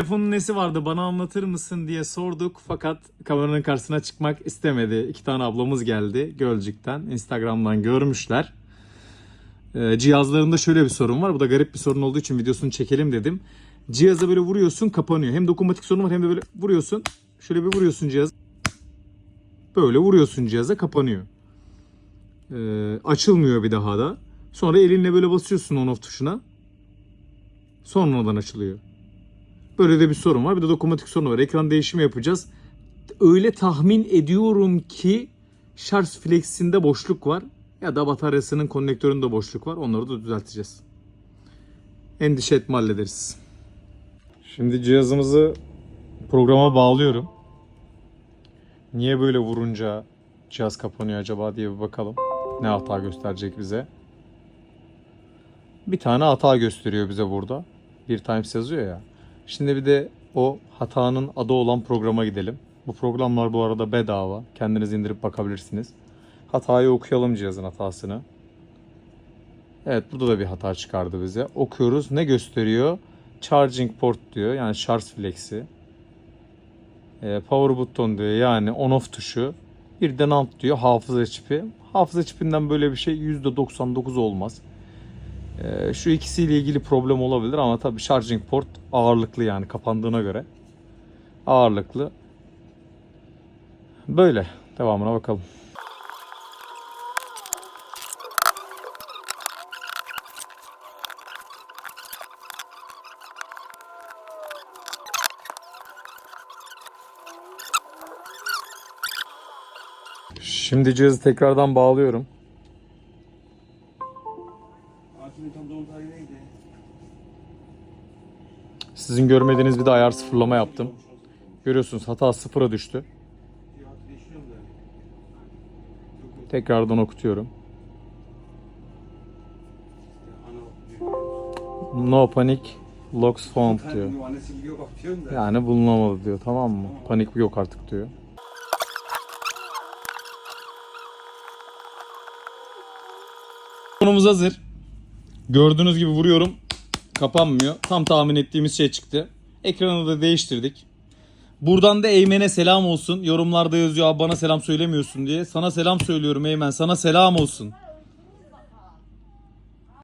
Telefonun nesi vardı bana anlatır mısın diye sorduk fakat kameranın karşısına çıkmak istemedi. İki tane ablamız geldi Gölcük'ten. Instagram'dan görmüşler. Ee, cihazlarında şöyle bir sorun var. Bu da garip bir sorun olduğu için videosunu çekelim dedim. Cihaza böyle vuruyorsun kapanıyor. Hem dokunmatik sorun var hem de böyle vuruyorsun. Şöyle bir vuruyorsun cihaz. Böyle vuruyorsun cihaza kapanıyor. Ee, açılmıyor bir daha da. Sonra elinle böyle basıyorsun on off tuşuna. Sonradan açılıyor. Böyle de bir sorun var. Bir de dokunmatik sorun var. Ekran değişimi yapacağız. Öyle tahmin ediyorum ki şarj flex'inde boşluk var. Ya da bataryasının konnektöründe boşluk var. Onları da düzelteceğiz. Endişe etme hallederiz. Şimdi cihazımızı programa bağlıyorum. Niye böyle vurunca cihaz kapanıyor acaba diye bir bakalım. Ne hata gösterecek bize. Bir tane hata gösteriyor bize burada. Bir times yazıyor ya. Şimdi bir de o hatanın adı olan programa gidelim. Bu programlar bu arada bedava. Kendiniz indirip bakabilirsiniz. Hatayı okuyalım cihazın hatasını. Evet burada da bir hata çıkardı bize. Okuyoruz. Ne gösteriyor? Charging port diyor. Yani şarj flexi. Ee, power button diyor. Yani on off tuşu. Bir de NAND diyor. Hafıza çipi. Hafıza çipinden böyle bir şey %99 olmaz. Ee, şu ikisiyle ilgili problem olabilir ama tabii charging port ağırlıklı yani kapandığına göre. Ağırlıklı. Böyle. Devamına bakalım. Şimdi cihazı tekrardan bağlıyorum. Tam doğum tarihi neydi? Sizin görmediğiniz bir de ayar sıfırlama yaptım. Görüyorsunuz hata sıfıra düştü. Tekrardan okutuyorum. No panic, locks found diyor. Yani bulunamadı diyor tamam mı? Panik yok artık diyor. Telefonumuz hazır. Gördüğünüz gibi vuruyorum. Kapanmıyor. Tam tahmin ettiğimiz şey çıktı. Ekranı da değiştirdik. Buradan da Eymen'e selam olsun. Yorumlarda yazıyor "Abi bana selam söylemiyorsun diye. Sana selam söylüyorum Eymen. Sana selam olsun.